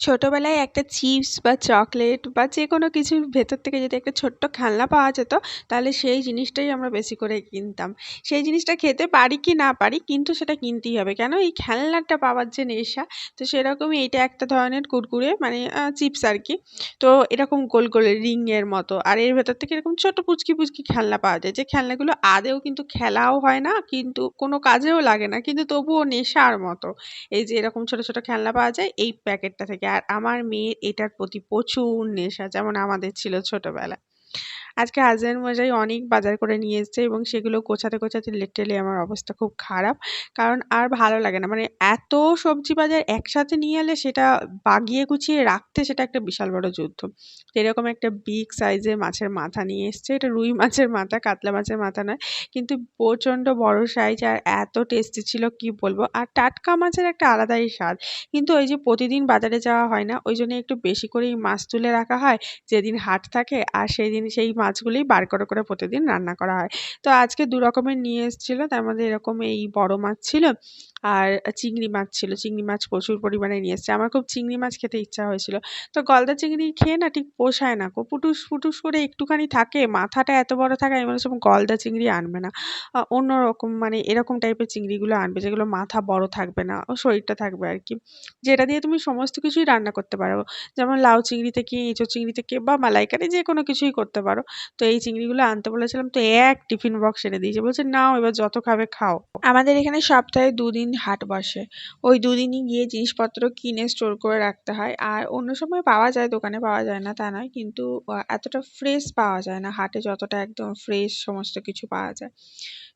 ছোটোবেলায় একটা চিপস বা চকলেট বা যে কোনো কিছুর ভেতর থেকে যদি একটা ছোট্ট খেলনা পাওয়া যেত, তাহলে সেই জিনিসটাই আমরা বেশি করে কিনতাম। সেই জিনিসটা খেতে পারি কি না পারি, কিন্তু সেটা কিনতেই হবে। কেন? এই খেলনাটা পাওয়ার যে নেশা, তো সেরকমই এটা একটা ধরনের কুরকুরে মানে চিপস আর কি। তো এরকম গোল গোল রিংয়ের মতো। আর এর ভেতর থেকে এরকম ছোট পুচকি পুচকি খেলনা পাওয়া যায়, যে খেলনাগুলো আদেও কিন্তু খেলাও হয় না, কিন্তু কোনো কাজেও লাগে না, কিন্তু তবুও নেশার মতো। এই যে এরকম ছোট ছোট খেলনা পাওয়া যায়, এই প্যাকেটটা থেকে। আর আমার মেয়ের এটার প্রতি প্রচুর নেশা যেমন আমাদের ছিল ছোটবেলায়। আজকে হাজবেন্ড মশাই অনেক বাজার করে নিয়ে এসছে এবং সেগুলো গোছাতে গোছাতে লিটারালি আমার অবস্থা খুব খারাপ। কারণ আর ভালো লাগে না। মানে এত সবজি বাজার একসাথে নিয়ে এলে সেটা বাগিয়ে গুছিয়ে রাখতে সেটা একটা বিশাল বড় যুদ্ধ। এরকম একটা বিগ সাইজের মাছের মাথা নিয়ে এসছে। এটা রুই মাছের মাথা, কাতলা মাছের মাথা নয়। কিন্তু প্রচণ্ড বড় সাইজ আর এত টেস্টি ছিল, কি বলব? আর টাটকা মাছের একটা আলাদাই স্বাদ। কিন্তু ওই যে প্রতিদিন বাজারে যাওয়া হয় না, ওই জন্য একটু বেশি করেই মাছ তুলে রাখা হয়। যেদিন হাট থাকে আর সেই দিন সেই মাছগুলোই বার করে করে প্রতিদিন রান্না করা হয়। তো আজকে দু রকমের নিয়ে এসেছিল, তার মধ্যে এরকম এই বড়ো মাছ ছিল। আর চিংড়ি মাছ ছিল। চিংড়ি মাছ প্রচুর পরিমাণে নিয়ে এসছে। আমার খুব চিংড়ি মাছ খেতে ইচ্ছা হয়েছিল। তো গলদা চিংড়ি খেয়ে না ঠিক পোষায় না কো পুটুস ফুটুস করে একটুখানি থাকে, মাথাটা এত বড় থাকে, আমি বলেছিলাম গলদা চিংড়ি আনবে না। অন্য রকম মানে এরকম টাইপের চিংড়িগুলো আনবে যেগুলো মাথা বড় থাকবে না, ও শরীরটা থাকবে আর কি। যেটা দিয়ে তুমি সমস্ত কিছুই রান্না করতে পারো। যেমন লাউ চিংড়ি থেকে এঁচো চিংড়ি থেকে বা মালাইকারি যে কোনো কিছুই করতে পারো। তো এই চিংড়িগুলো আনতে বলেছিলাম, তো এক টিফিন বক্স এনে দিয়েছে। বলছে, নাও, এবার যত খাবে খাও। আমাদের এখানে সপ্তাহে দুদিন হাট বসে। ওই দুদিনই গিয়ে জিনিসপত্র কিনে স্টোর করে রাখতে হয়। আর অন্য সময় পাওয়া যায়, দোকানে পাওয়া যায় না, তা নয়। কিন্তু এতটা ফ্রেশ পাওয়া যায় না। হাটে যতটা একদম ফ্রেশ সমস্ত কিছু পাওয়া যায়।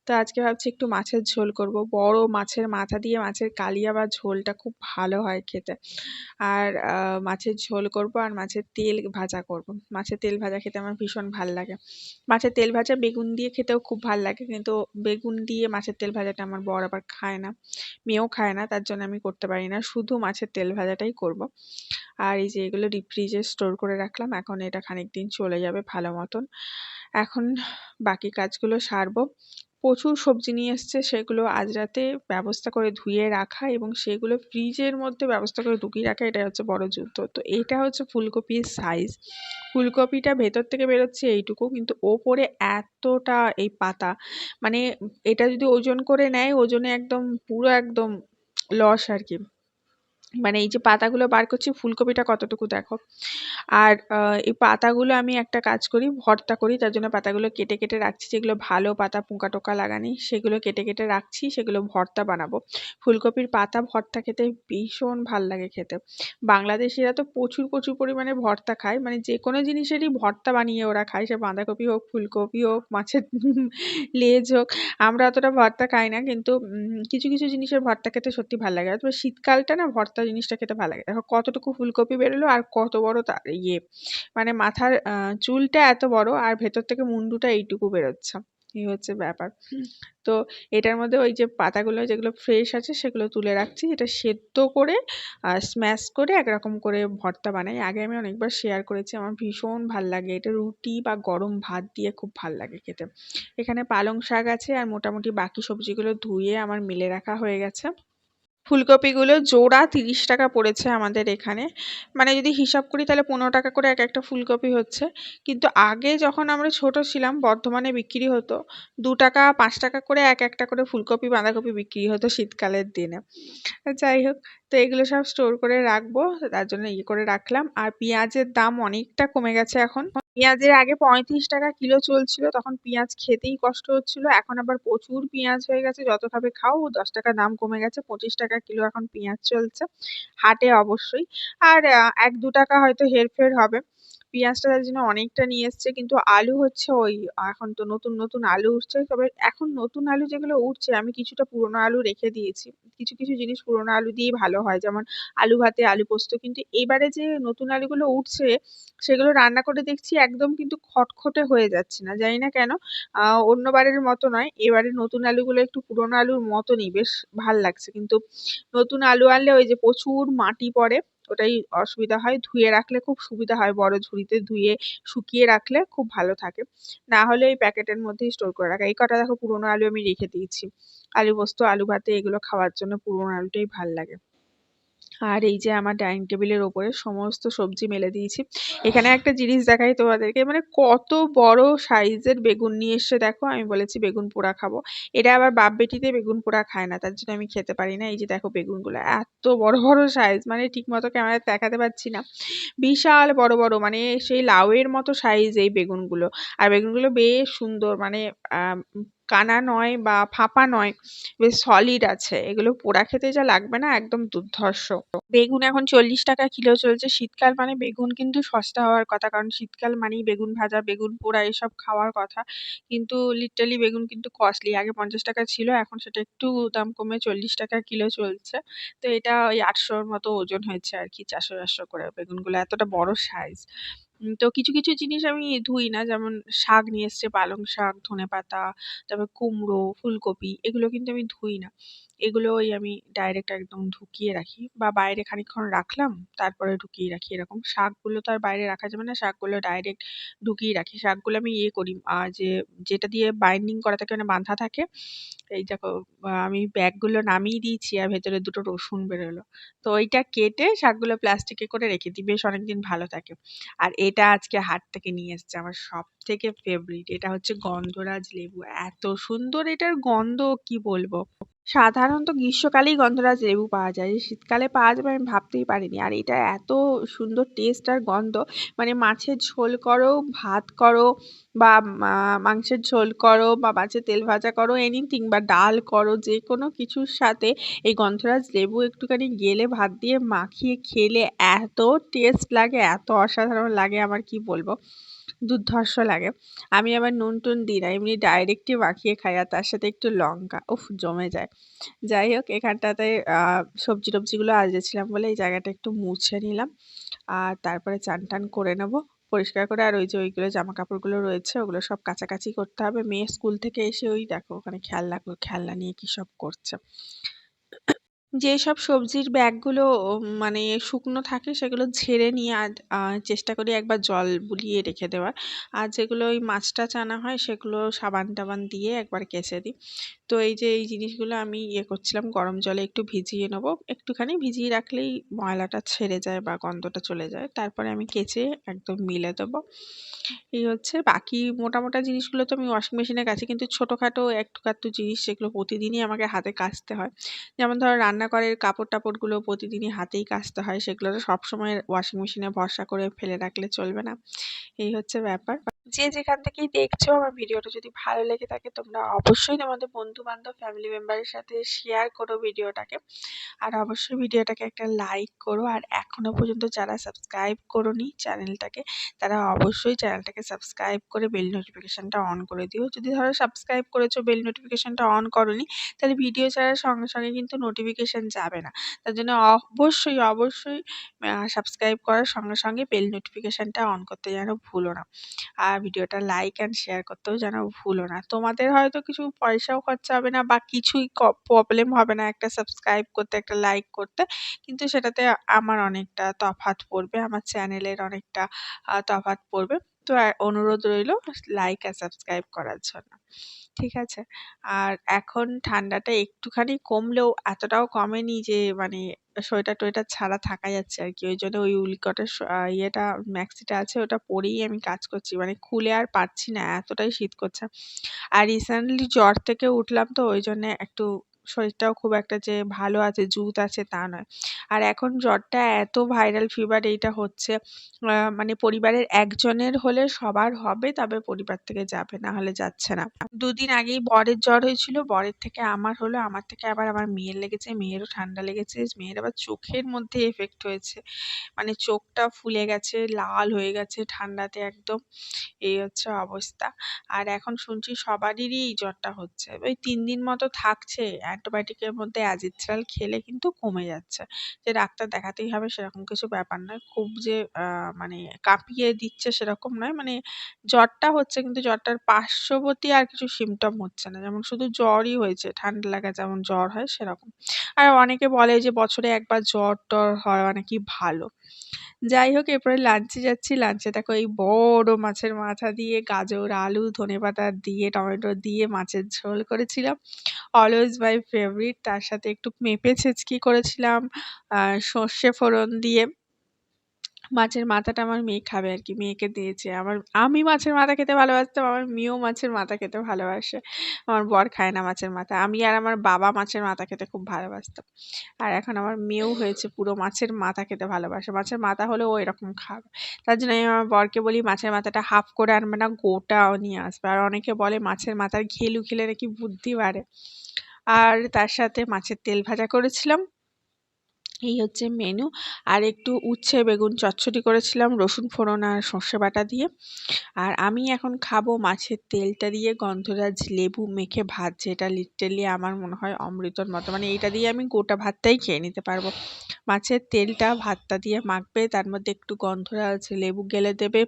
তো আজকে ভাবছি একটু মাছের ঝোল করব। বড় মাছের মাথা দিয়ে মাছের কালিয়া বা ঝোলটা খুব ভালো হয় খেতে। আর মাছের ঝোল করব আর মাছের তেল ভাজা করব। মাছের তেল ভাজা খেতে আমার ভীষণ ভালো লাগে। মাছের তেল ভাজা বেগুন দিয়ে খেতেও খুব ভালো লাগে। কিন্তু বেগুন দিয়ে মাছের তেল ভাজাটা আমার বর আবার খায় না। মেয়েও খায় না, তার জন্য আমি করতে পারি না। শুধু মাছের তেল ভাজাটাই করব। আর এই যে এগুলো ডিপ ফ্রিজে স্টোর করে রাখলাম, এখন এটা খানিক দিন চলে যাবে ভালো মতন। এখন বাকি কাজগুলো সারবো। প্রচুর সবজি নিয়ে এসছে, সেগুলো আজ রাতে ব্যবস্থা করে ধুয়ে রাখা এবং সেগুলো ফ্রিজের মধ্যে ব্যবস্থা করে ঢুকিয়ে রাখা এটা হচ্ছে বড় যুদ্ধ। তো এটা হচ্ছে ফুলকপির সাইজ ফুলকপিটা ভেতর থেকে বেরোচ্ছে এইটুকু, কিন্তু ওপরে এতটা এই পাতা মানে এটা যদি ওজন করে নেয়, ওজনে একদম পুরো একদম লস আর কি। মানে এই যে পাতাগুলো বার করছি, ফুলকপিটা কতটুকু দেখো? আর এই পাতাগুলো আমি একটা কাজ করি, ভর্তা করি, তার জন্য পাতাগুলো কেটে কেটে রাখছি, যেগুলো ভালো পাতা পোকা টোকা লাগানি, সেগুলো কেটে কেটে রাখছি, সেগুলো ভর্তা বানাবো। ফুলকপির পাতা ভর্তা খেতে ভীষণ ভালো লাগে খেতে। বাংলাদেশিরা তো প্রচুর প্রচুর পরিমাণে ভর্তা খায় মানে যে কোনো জিনিসেরই ভর্তা বানিয়ে ওরা খায়, সে বাঁধাকপি হোক, ফুলকপি হোক, মাছের লেজ হোক, আমরা অতটা ভর্তা খাই না, কিন্তু কিছু কিছু জিনিসের ভর্তা খেতে সত্যি ভালো লাগে। তবে শীতকালটা না ভর্তা জিনিসটা খেতে ভালো লাগে। দেখো কতটুকু ফুলকপি বেরোলো আর কত বড় তার ইয়ে। মানে মাথার চুলটা এত বড় আর ভেতর থেকে মুন্ডুটা এইটুকু বেরোচ্ছে। এই হচ্ছে ব্যাপার। তো এটার মধ্যে ওই যে পাতাগুলো যেগুলো ফ্রেশ আছে সেগুলো তুলে রাখছি। এটা সেদ্ধ করে আর স্ম্যাশ করে একরকম করে ভর্তা বানাই। আগে আমি অনেকবার শেয়ার করেছি। আমার ভীষণ ভালো লাগে। এটা রুটি বা গরম ভাত দিয়ে খুব ভালো লাগে খেতে। এখানে পালং শাক আছে আর মোটামুটি বাকি সবজিগুলো ধুয়ে আমার মিলে রাখা হয়ে গেছে। ফুলকপিগুলো জোড়া তিরিশ টাকা পড়েছে আমাদের এখানে। মানে যদি হিসাব করি তাহলে পনেরো টাকা করে এক একটা ফুলকপি হচ্ছে। কিন্তু আগে যখন আমরা ছোট ছিলাম, বর্ধমানে বিক্রি হতো। দু টাকা, পাঁচ টাকা করে এক একটা করে ফুলকপি, বাঁধাকপি বিক্রি হতো শীতকালের দিনে। যাই হোক, তো এগুলো সব স্টোর করে রাখব। তার জন্য ইয়ে করে রাখলাম। আর পেঁয়াজের দাম অনেকটা কমে গেছে এখন। পেঁয়াজের আগে পঁয়ত্রিশ টাকা কিলো চলছিল, তখন পেঁয়াজ খেতেই কষ্ট হচ্ছিল, এখন আবার প্রচুর পেঁয়াজ হয়ে গেছে, যত খাবে খাও, দশ টাকা দাম কমে গেছে, পঁচিশ টাকা কিলো এখন পেঁয়াজ চলছে, হাটে অবশ্যই, আর এক দু টাকা হয়তো হেরফের হবে। পেঁয়াজটা তার জন্য অনেকটা নিয়ে এসছে। কিন্তু আলু হচ্ছে ওই, এখন তো নতুন নতুন আলু উঠছে। তবে এখন নতুন আলু যেগুলো উঠছে, আমি কিছুটা পুরোনো আলু রেখে দিয়েছি। কিছু কিছু জিনিস পুরোনো আলু দিয়েই ভালো হয়। যেমন আলু ভাতে আলু পোস্ত। কিন্তু এবারে যে নতুন আলুগুলো উঠছে, সেগুলো রান্না করে দেখছি একদম কিন্তু খটখটে হয়ে যাচ্ছে না। জানি না কেন অন্যবারের মতো নয়। এবারে নতুন আলুগুলো একটু পুরোনো আলুর মতনই। বেশ ভালো লাগছে। কিন্তু নতুন আলু আনলে ওই যে প্রচুর মাটি পড়ে। ওটাই অসুবিধা হয়। ধুয়ে রাখলে খুব সুবিধা হয়, বড় ঝুড়িতে ধুয়ে শুকিয়ে রাখলে খুব ভালো থাকে। না হলে এই প্যাকেটের মধ্যেই স্টোর করে রাখা। এই কটা দেখো পুরনো আলু আমি রেখে দিয়েছি। আলু পোস্ত, আলু ভাতে এগুলো খাওয়ার জন্য পুরনো আলুটাই ভালো লাগে। আর এই যে আমার ডাইনিং টেবিলের ওপরে সমস্ত সবজি মেলে দিয়েছি। এখানে একটা জিনিস দেখাই তোমাদেরকে মানে কত বড় সাইজের বেগুন নিয়ে এসে দেখো, আমি বলেছি বেগুন পোড়া খাব। এটা আবার বাপ বেটিতে বেগুন পোড়া খায় না, তার জন্য আমি খেতে পারি না। এই যে দেখো বেগুনগুলো, এত বড় বড় সাইজ মানে ঠিক মতো ক্যামেরায় দেখাতে পাচ্ছি না। বিশাল বড় বড় মানে সেই লাউয়ের মতো সাইজ এই বেগুনগুলো। আর বেগুনগুলো বেশ সুন্দর মানে কানা নয় বা ফাঁপা নয়, বেশ সলিড আছে। এগুলো পোড়া খেতে যা লাগবে না, একদম দুর্ধর্ষ। বেগুন এখন চল্লিশ টাকা কিলো চলছে। শীতকাল মানে বেগুন কিন্তু সস্তা হওয়ার কথা, কারণ শীতকাল মানেই বেগুন ভাজা, বেগুন পোড়া, এসব খাওয়ার কথা। কিন্তু লিটারালি বেগুন কিন্তু কস্টলি আগে পঞ্চাশ টাকা ছিল, এখন সেটা একটু দাম কমে চল্লিশ টাকা কিলো চলছে। তো এটা ওই আটশোর মতো ওজন হয়েছে আর কি, চারশো চারশো করে বেগুনগুলো। এতটা বড় সাইজ তো কিছু কিছু জিনিস আমি ধুই না। যেমন শাক নিয়ে এসছে, পালং শাক ধনে পাতা তারপর কুমড়ো, ফুলকপি, এগুলো কিন্তু আমি ধুই না। এগুলো ওই আমি ডাইরেক্ট একদম ঢুকিয়ে রাখি বা বাইরে খানিকক্ষণ রাখলাম, তারপরে ঢুকিয়ে রাখি এরকম। শাকগুলো তো আর বাইরে রাখা যাবে না, শাকগুলো ডাইরেক্ট ঢুকিয়ে রাখি। শাকগুলো আমি ইয়ে করি যে, যেটা দিয়ে বাইন্ডিং করা থাকে মানে বাঁধা থাকে, এই দেখো আমি ব্যাগগুলো নামিয়ে দিয়েছি আর ভেতরে দুটো রসুন বেরোলো। তো ওইটা কেটে শাকগুলো প্লাস্টিকে করে রেখে দিই, বেশ অনেকদিন ভালো থাকে। আর এটা আজকে হাট থেকে নিয়ে এসছে আমার সব থেকে ফেভারিট এটা হচ্ছে গন্ধরাজ লেবু। এত সুন্দর এটার গন্ধ, কি বলব? সাধারণত গ্রীষ্মকালেই গন্ধরাজ লেবু পাওয়া যায় শীতকালে পাওয়া যাবে আমি ভাবতেই পারিনি। আর এটা এত সুন্দর টেস্ট আর গন্ধ মানে মাছের ঝোল করো, ভাত করো, বা মাংসের ঝোল করো, বা মাছের তেল ভাজা করো এনিথিং বা ডাল করো যে কোনো কিছুর সাথে এই গন্ধরাজ লেবু একটুখানি গেলে, ভাত দিয়ে মাখিয়ে খেলে এত টেস্ট লাগে, এত অসাধারণ লাগে, আমার কি বলব? দুর্ধর্ষ লাগে। আমি আবার নুন টুন দিই না, এমনি ডাইরেক্টই মাখিয়ে খাই আর তার সাথে একটু লঙ্কা। উফ, জমে যায়। যাই হোক, এখানটাতে সবজি টবজিগুলো আজেছিলাম বলে এই জায়গাটা একটু মুছে নিলাম। আর তারপরে চান টান করে নেব, পরিষ্কার করে। আর ওই যে ওইগুলো জামা কাপড়গুলো রয়েছে, ওগুলো সব কাছাকাছি করতে হবে। মেয়ে স্কুল থেকে এসে ওই দেখো, ওখানে খেলনা খেলনা নিয়ে কী সব করছে। যেসব সবজির ব্যাগগুলো মানে শুকনো থাকে সেগুলো ঝেড়ে নিয়ে আর চেষ্টা করি একবার জল বুলিয়ে রেখে দেওয়ার। আর যেগুলো ওই মাছ টাছ আনা হয় সেগুলো সাবান টাবান দিয়ে একবার কেচে দিই। তো এই যে, এই জিনিসগুলো আমি ইয়ে করছিলাম, গরম জলে একটু ভিজিয়ে নেব। একটুখানি ভিজিয়ে রাখলেই ময়লাটা ছেড়ে যায় বা গন্ধটা চলে যায়। তারপরে আমি কেচে একদম মিলে দেবো। এই হচ্ছে, বাকি মোটা মোটা জিনিসগুলো তো আমি ওয়াশিং মেশিনে কাছে কিন্তু ছোটোখাটো একটু আধটু জিনিস সেগুলো প্রতিদিনই আমাকে হাতে কাচতে হয়। যেমন ধরো রান্নাঘরের কাপড় টাপড়গুলো প্রতিদিনই হাতেই কাচতে হয় সেগুলো তো সবসময় ওয়াশিং মেশিনে ভরসা করে ফেলে রাখলে চলবে না। এই হচ্ছে ব্যাপার। যে যেখান থেকেই দেখছ আমার ভিডিওটা যদি ভালো লেগে থাকে, তোমরা অবশ্যই তোমাদের বন্ধু বান্ধব ফ্যামিলি মেম্বারের সাথে শেয়ার করো ভিডিওটাকে। আর অবশ্যই ভিডিওটাকে একটা লাইক করো। আর এখনও পর্যন্ত যারা সাবস্ক্রাইব করোনি চ্যানেলটাকে তারা অবশ্যই চ্যানেলটাকে সাবস্ক্রাইব করে বেল নোটিফিকেশানটা অন করে দিও। যদি ধরো সাবস্ক্রাইব করেছ বেল নোটিফিকেশানটা অন করোনি, তাহলে ভিডিও ছাড়ার সঙ্গে সঙ্গে কিন্তু নোটিফিকেশান যাবে না। তার জন্য অবশ্যই অবশ্যই সাবস্ক্রাইব করার সঙ্গে সঙ্গে বেল নোটিফিকেশানটা অন করতে যেন ভুলো না। আর ভিডিওটা লাইক অ্যান্ড শেয়ার করতেও যেন ভুলো না। তোমাদের হয়তো কিছু পয়সাও খরচা হবে না বা কিছুই প্রবলেম হবে না একটা সাবস্ক্রাইব করতে, একটা লাইক করতে, কিন্তু সেটাতে আমার অনেকটা তফাৎ পড়বে, আমার চ্যানেলের অনেকটা তফাৎ পড়বে। তো অনুরোধ রইল লাইক আর সাবস্ক্রাইব করার জন্য। ঠিক আছে? আর এখন ঠান্ডাটা একটুখানি কমলেও এতটাও কমেনি যে মানে সোয়েটার টোয়েটার ছাড়া থাকা যাচ্ছে আর কি। ওই জন্য ওই উলকটের ইয়েটা ম্যাক্সিটা আছে, ওটা পরেই আমি কাজ করছি। মানে খুলে আর পারছি না, এতটাই শীত করছে। আর রিসেন্টলি জ্বর থেকে উঠলাম তো, ওই জন্যে একটু শরীরটাও খুব একটা যে ভালো আছে জুত আছে তা নয়। আর এখন জ্বরটা এত ভাইরাল ফিভার এইটা হচ্ছে মানে পরিবারের একজনের হলে সবার হবে, তবে পরিবার থেকে যাবে, না হলে যাচ্ছে না। দুদিন আগেই বরের জ্বর হয়েছিল, বরের থেকে আমার হলো, আমার থেকে আবার আমার মেয়ের লেগেছে, মেয়েরও ঠান্ডা লেগেছে, মেয়ের আবার চোখের মধ্যে এফেক্ট হয়েছে। মানে চোখটা ফুলে গেছে, লাল হয়ে গেছে ঠান্ডাতে একদম, এই হচ্ছে অবস্থা। আর এখন শুনছি সবারই জ্বরটা হচ্ছে। ওই তিন দিন মতো থাকছে অ্যান্টিবায়োটিকের মধ্যে অ্যাজিথ্রাল খেলে কিন্তু কমে যাচ্ছে। যে ডাক্তার দেখাতেই হবে সেরকম কিছু ব্যাপার নয়। খুব যে মানে কাঁপিয়ে দিচ্ছে সেরকম নয়। মানে জ্বরটা হচ্ছে কিন্তু জ্বরটার পার্শ্ববর্তী আর কিছু সিমটম হচ্ছে না। যেমন শুধু জ্বরই হয়েছে, ঠান্ডা লাগা যেমন জ্বর হয় সেরকম। আর অনেকে বলে যে বছরে একবার জ্বর টর হয় অনেকই ভালো? যাই হোক, এরপরে লাঞ্চে যাচ্ছি। লাঞ্চে দেখো এই বড় মাছের মাথা দিয়ে গাজর, আলু ধনে পাতা দিয়ে, টমেটো দিয়ে মাছের ঝোল করেছিলাম। অলওয়েজ মাই ফেভারিট তার সাথে একটু পেঁপে ছেঁচকি করেছিলাম সর্ষে ফোড়ন দিয়ে। মাছের মাথাটা আমার মেয়ে খাবে আর কি মেয়েকে দিয়েছে। আমার, আমি মাছের মাথা খেতে ভালোবাসতাম, আমার মেয়েও মাছের মাথা খেতে ভালোবাসে। আমার বর খায় না মাছের মাথা। আমি আর আমার বাবা মাছের মাথা খেতে খুব ভালোবাসতাম। আর এখন আমার মেয়েও হয়েছে পুরো মাছের মাথা খেতে ভালোবাসে। মাছের মাথা হলেও ও এরকম খাবে। তার জন্য আমি আমার বরকে বলি, মাছের মাথাটা হাফ করে আনবে না গোটাও নিয়ে আসবে। আর অনেকে বলে, মাছের মাথার ঘেলু খেলে নাকি বুদ্ধি বাড়ে? আর তার সাথে মাছের তেল ভাজা করেছিলাম। এই হচ্ছে মেনু আর একটু উচ্ছে, বেগুন চচ্চড়ি করেছিলাম, রসুন ফোড়ন আর সর্ষে বাটা দিয়ে। আর আমি এখন খাব মাছের তেলটা দিয়ে গন্ধরাজ লেবু মেখে ভাত, যেটা লিটারেলি আমার মনে হয় অমৃতর মতো। মানে এইটা দিয়ে আমি গোটা ভাতটাই খেয়ে নিতে পারব। মাছের তেলটা ভাতটা দিয়ে মাখবে, তার মধ্যে একটু গন্ধরাজ লেবু গেলে দেবে।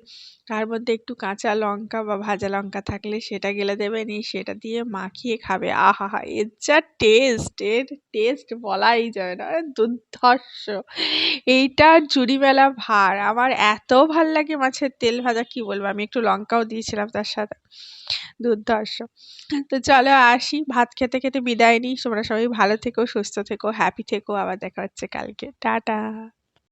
তার মধ্যে একটু কাঁচা লঙ্কা বা ভাজা লঙ্কা থাকলে সেটা গেলে দেবে, নিয়ে সেটা দিয়ে মাখিয়ে খাবে। আহা হা এর যা টেস্ট এর টেস্ট বলাই যায় না। দুর্ধর্ষ জুড়ি জুড়িমেলা ভার। আমার এত ভালো লাগে মাছের তেল ভাজা, কি বলব? আমি একটু লঙ্কাও দিয়েছিলাম তার সাথে। দুর্ধর্ষ। তো চলো আসি। ভাত খেতে খেতে বিদায় নিই। তোমরা সবাই ভালো থেকো, সুস্থ থেকো হ্যাপি থেকো। আবার দেখা হচ্ছে কালকে। টাটা।